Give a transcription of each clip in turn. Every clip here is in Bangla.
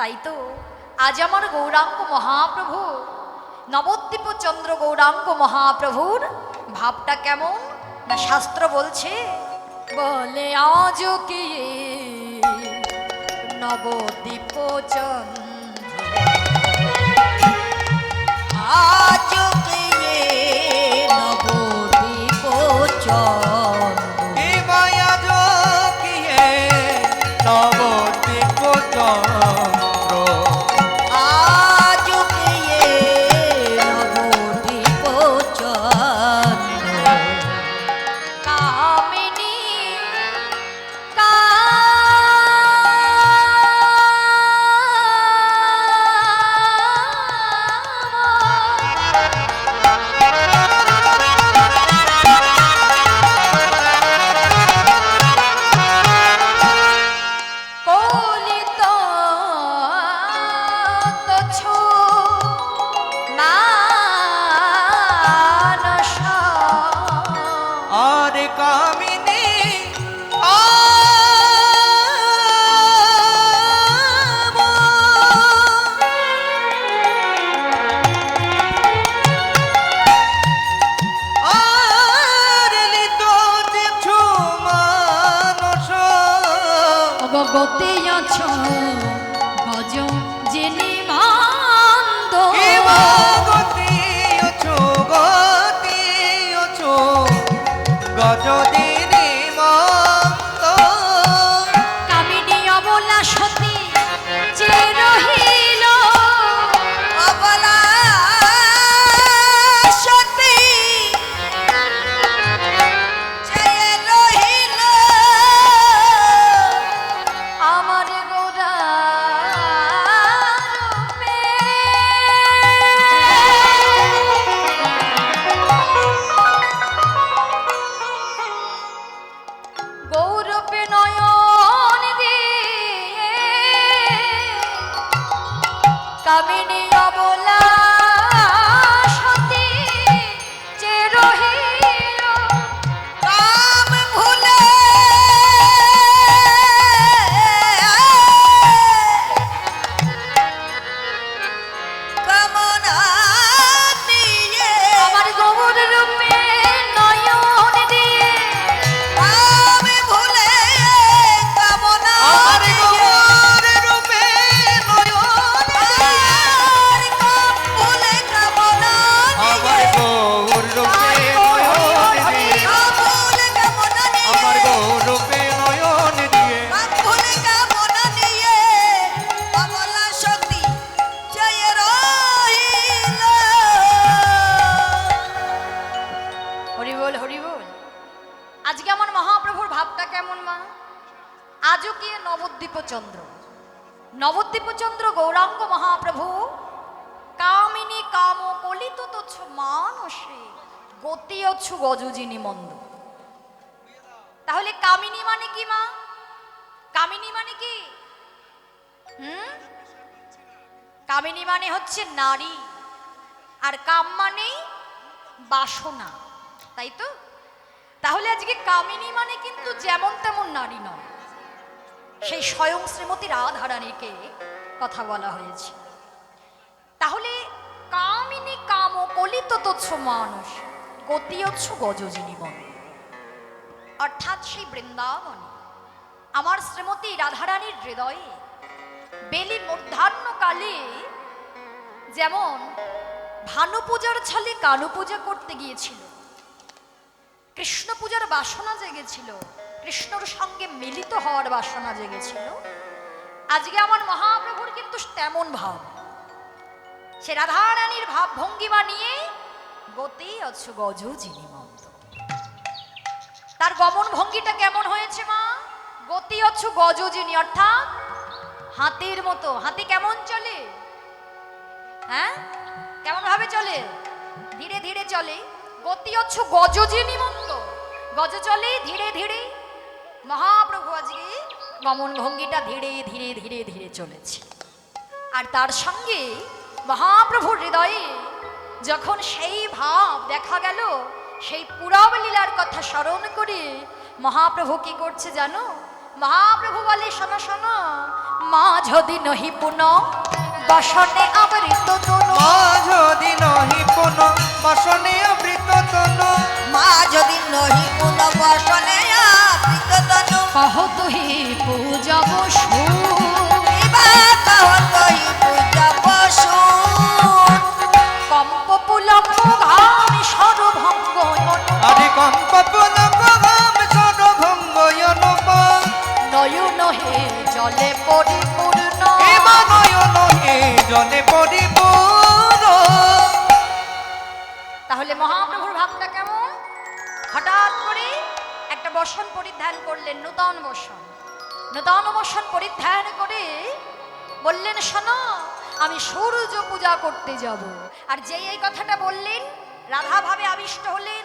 তাই তো আজ আমার গৌরাঙ্গ মহাপ্রভু, নবদ্বীপ চন্দ্র গৌরাঙ্গ মহাপ্রভুর ভাবটা কেমন না শাস্ত্র বলছে? বলে আজ কি নবদ্বীপ চন্দ্র? আজ আজও কি নবদ্বীপ চন্দ্র নবদ্বীপ চন্দ্র গৌরাঙ্গ মহাপ্রভু, কামিনী কাম কলিত তোছ মানসে গতি অছু গজুজিনী মন্দ তাহলে কামিনী মানে কি মা? কামিনী মানে কি? হুম? কামিনী মানে হচ্ছে নারী, আর কাম মানে বাসনা, তাই তো? তাহলে আজকে কামিনী মানে কিন্তু যেমন তেমন নারী নয়। সেই স্বয়ং শ্রীমতী রাধারানীকে কথা বলা হয়েছে। তাহলে কামিনী কাম কলিত তোচ্ছ মানুষ গতিয়চ্ছ গজজিনী বন অর্থাৎ সেই বৃন্দাবনে আমার শ্রীমতী রাধারানীর হৃদয়ে বেলি মধ্যাহ্নকালে যেমন ভানু পূজার ছলে কানু পূজা করতে গিয়েছিল কৃষ্ণ পূজার বাসনা জেগেছিল কৃষ্ণর সঙ্গে মিলিত হওয়ার বাসনা জেগেছিল। আজকে আমার মহাপ্রভুর কিন্তু তেমন ভাব। সে রাধারানীর ভাব ভঙ্গিমা নিয়ে গতি অছ গজ যিনি মন্দ তার গমন ভঙ্গিটা কেমন হয়েছে মা? গতি অছ গজ যিনি অর্থাৎ হাতির মতো। হাতি কেমন চলে? হ্যাঁ? কেমন ভাবে চলে? ধীরে ধীরে চলে। গতি হচ্ছ গজজিনী মন্দ গজ চলে ধীরে ধীরে। মহাপ্রভু আজকে গমন ভঙ্গিটা ধীরে ধীরে ধীরে ধীরে চলেছে। আর তার সঙ্গে মহাপ্রভুর হৃদয়ে যখন সেই ভাব দেখা গেল, সেই পুরব লীলার কথা স্মরণ করে মহাপ্রভু কি করছে জানো? মহাপ্রভু বলে, শোনো শোনো, মা যদি নহি পুন, বসনে আমৃত তনু। মা যদি নহি পুন, বসনে অমৃত তন। মা যদি নহি কোন বসনে আবৃততনু কহ তুহি পূজা বসু বসন পরিধান করলেন নূতন বসন। নূতন বসন পরিধান করে বললেন, শোনো, আমি সূর্য পূজা করতে যাব। আর যেই এই কথাটা বললেন, রাধা ভাবে আবিষ্ট হলেন।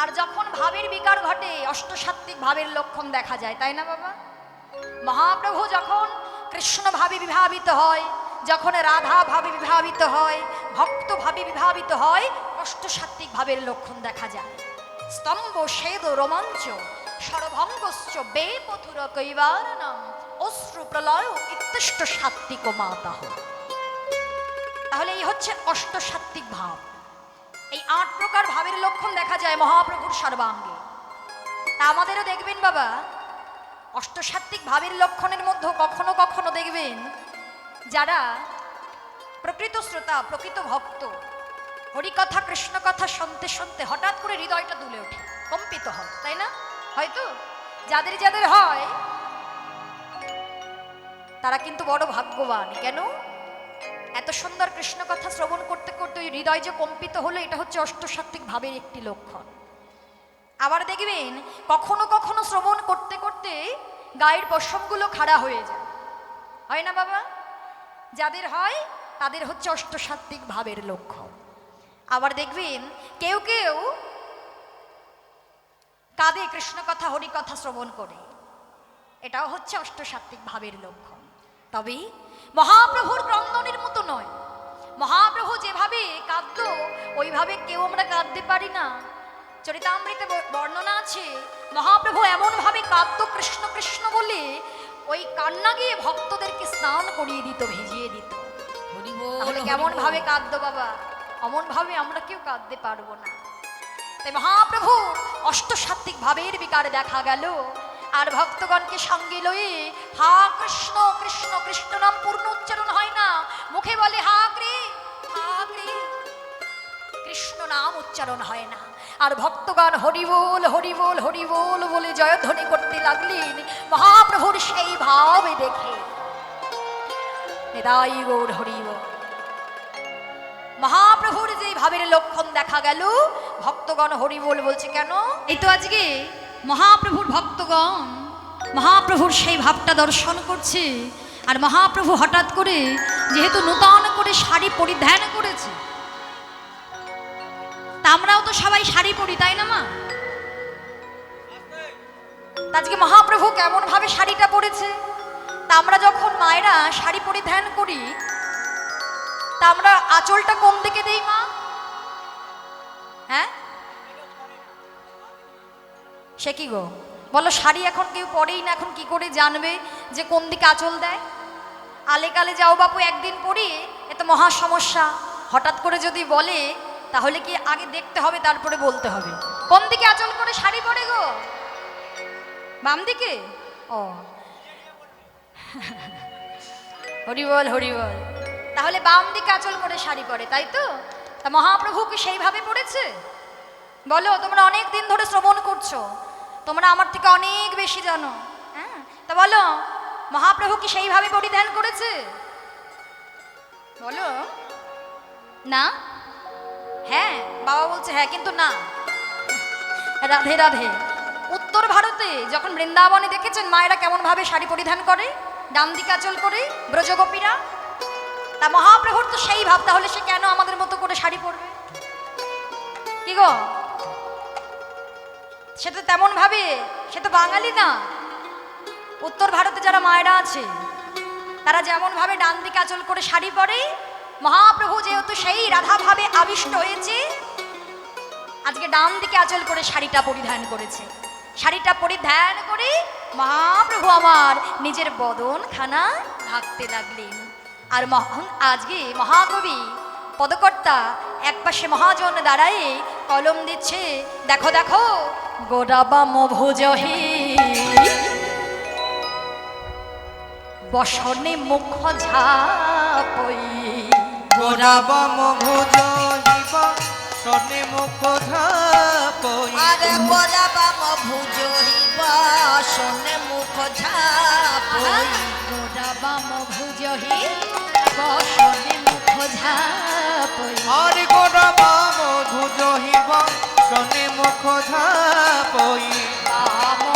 আর যখন ভাবের বিকার ঘটে, অষ্টসাত্ত্বিক ভাবের লক্ষণ দেখা যায়, তাই না বাবা? মহাপ্রভু যখন কৃষ্ণ ভাবে বিভাবিত হয়, যখন রাধা ভাবে বিভাবিত হয়, ভক্ত ভাবে বিভাবিত হয়, অষ্টসাত্ত্বিক ভাবের লক্ষণ দেখা যায়। স্তম্ভ সেদ রোমাঞ্চ সরভঙ্গশ্চ বেপথুর কৈবার নাম অশ্রু প্রলয় ইত্যষ্ট সাত্ত্বিক মাতাহ তাহলে এই হচ্ছে অষ্টসাত্ত্বিক ভাব। এই আট প্রকার ভাবের লক্ষণ দেখা যায় মহাপ্রভুর সর্বাঙ্গে। আমাদেরও দেখবেন বাবা। অষ্টসাত্ত্বিক ভাবের লক্ষণের মধ্যে কখনো কখনো দেখবেন, যারা প্রকৃত শ্রোতা, প্রকৃত ভক্ত হরিকথা কৃষ্ণ কথা শুনতে শুনতে হঠাৎ করে হৃদয়টা দুলে ওঠে। কম্পিত হয়, তাই না? হয়তো? যাদের যাদের হয়, তারা কিন্তু বড় ভাগ্যবান। কেন? এত সুন্দর কৃষ্ণ কথা শ্রবণ করতে করতে ওই হৃদয় যে কম্পিত হলো, এটা হচ্ছে অষ্টসাত্ত্বিক ভাবের একটি লক্ষণ। আবার দেখবেন, কখনো কখনো শ্রবণ করতে করতে গায়ের পশমগুলো খাড়া হয়ে যায়। হয় না বাবা? যাদের হয়, তাদের হচ্ছে অষ্টসাত্ত্বিক ভাবের লক্ষ্য আবার দেখবেন কেউ কেউ কাঁদে কৃষ্ণ কথা হরি কথা শ্রবণ করে। এটাও হচ্ছে অষ্টসাত্ত্বিক ভাবের লক্ষণ। তবে মহাপ্রভুর ক্রন্দনের মতো নয়। মহাপ্রভু যেভাবে কাঁদত ওইভাবে কেউ আমরা কাঁদতে পারি না। চরিতামৃতে বর্ণনা আছে মহাপ্রভু এমনভাবে কাঁদত কৃষ্ণ কৃষ্ণ বলে ওই কান্না গিয়ে ভক্তদেরকে স্নান করিয়ে দিত ভিজিয়ে দিত। কেমন ভাবে কাঁদত বাবা? অমন ভাবে আমরা কেউ কাঁদতে পারব না। তাই মহাপ্রভু অষ্টসাত্ত্বিক ভাবের বিকার দেখা গেল। আর ভক্তগণকে সঙ্গে লয়ে, হা কৃষ্ণ কৃষ্ণ কৃষ্ণ নাম পূর্ণ উচ্চারণ হয় না। মুখে বলে, হা কৃ হা কৃ কৃষ্ণ নাম উচ্চারণ হয় না। আর ভক্তগণ হরিবোল হরিবোল হরিবোল বলে জয়ধ্বনি করতে লাগলেন মহাপ্রভুর সেই ভাবে দেখে। নিতাই গৌর হরিবোল মহাপ্রভুর যে ভাবের লক্ষণ দেখা গেল ভক্তগণ হরিবোল বলছে কেন? এই তো আজকে মহাপ্রভুর ভক্তগণ মহাপ্রভুর সেই ভাবটা দর্শন করছে আর মহাপ্রভু হঠাৎ করে যেহেতু নূতন করে শাড়ি পরিধান করেছে তা আমরাও তো সবাই শাড়ি পরি তাই না মা? আজকে মহাপ্রভু কেমন ভাবে শাড়িটা পরেছে? তা আমরা যখন মায়েরা শাড়ি পরিধান করি তা আমরা আঁচলটা কোন দিকে দেই, মা? হ্যাঁ? সে কি গো? বলো, শাড়ি এখন কেউ পরেই না, এখন কি করে জানবে যে কোন দিকে আঁচল দেয়? আলে কালে যাও বাপু, একদিন পরি এ তো মহা সমস্যা। হঠাৎ করে যদি বলে, তাহলে কি আগে দেখতে হবে, তারপরে বলতে হবে। কোন দিকে আঁচল করে শাড়ি পরে গো? বাম দিকে? ও। হরিবল হরিবল। তাহলে বাম দিকে আঁচল করে শাড়ি পরে, তাই তো? তা মহাপ্রভু কি সেইভাবে পড়েছে? বলো, তোমরা অনেক দিন ধরে শ্রবণ করছ, তোমরা আমার থেকে অনেক বেশি জানো হ্যাঁ? তা বলো, মহাপ্রভু কি সেইভাবে পরিধান করেছে? বলো। না? হ্যাঁ বাবা বলছে হ্যাঁ কিন্তু না। রাধে রাধে। উত্তর ভারতে যখন বৃন্দাবনে দেখেছেন মায়েরা কেমন ভাবে শাড়ি পরিধান করে? ডান দিকে আঁচল করে, ব্রজগোপীরা তা মহাপ্রভুর তো সেই ভাব, তাহলে সে কেন আমাদের মতো করে শাড়ি পরবে? কি গো? সে তো তেমন ভাবে, সে তো বাঙালি না। উত্তর ভারতে যারা মায়েরা আছে, তারা যেমন ভাবে ডান দিকে আচল করে শাড়ি পরে, মহাপ্রভু যেহেতু সেই রাধা ভাবে আবিষ্ট হয়েছে, আজকে ডান দিকে আচল করে শাড়িটা পরিধান করেছে। শাড়িটা পরিধান করে মহাপ্রভু আমার নিজের বদন খানা ঢাকতে লাগলেন। আর মহান আজকে মহাকবি পদকর্তা এক পাশে মহাজন দাঁড়ায় কলম দিচ্ছে দেখো দেখো গোডাবাম ভুজহি বসনে মুখ ঝাপই। গোরাবম ভুজ জীব সনে মুখ ধাপই আরে গোরা বাম ভুজহিব শোনে মুখ ঝাপই। গোডাবাম ভুজহি বসনে মুখ ঝাপই। আর গোরাবম ভুজ হিব সনে মুখ ধাপই বাম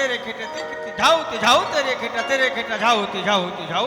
तेरे खेटा तेरे खेटा जाओ ते जाओ तेरे खेटा तेरे खेटा जाओ ते जाओ ते जाओ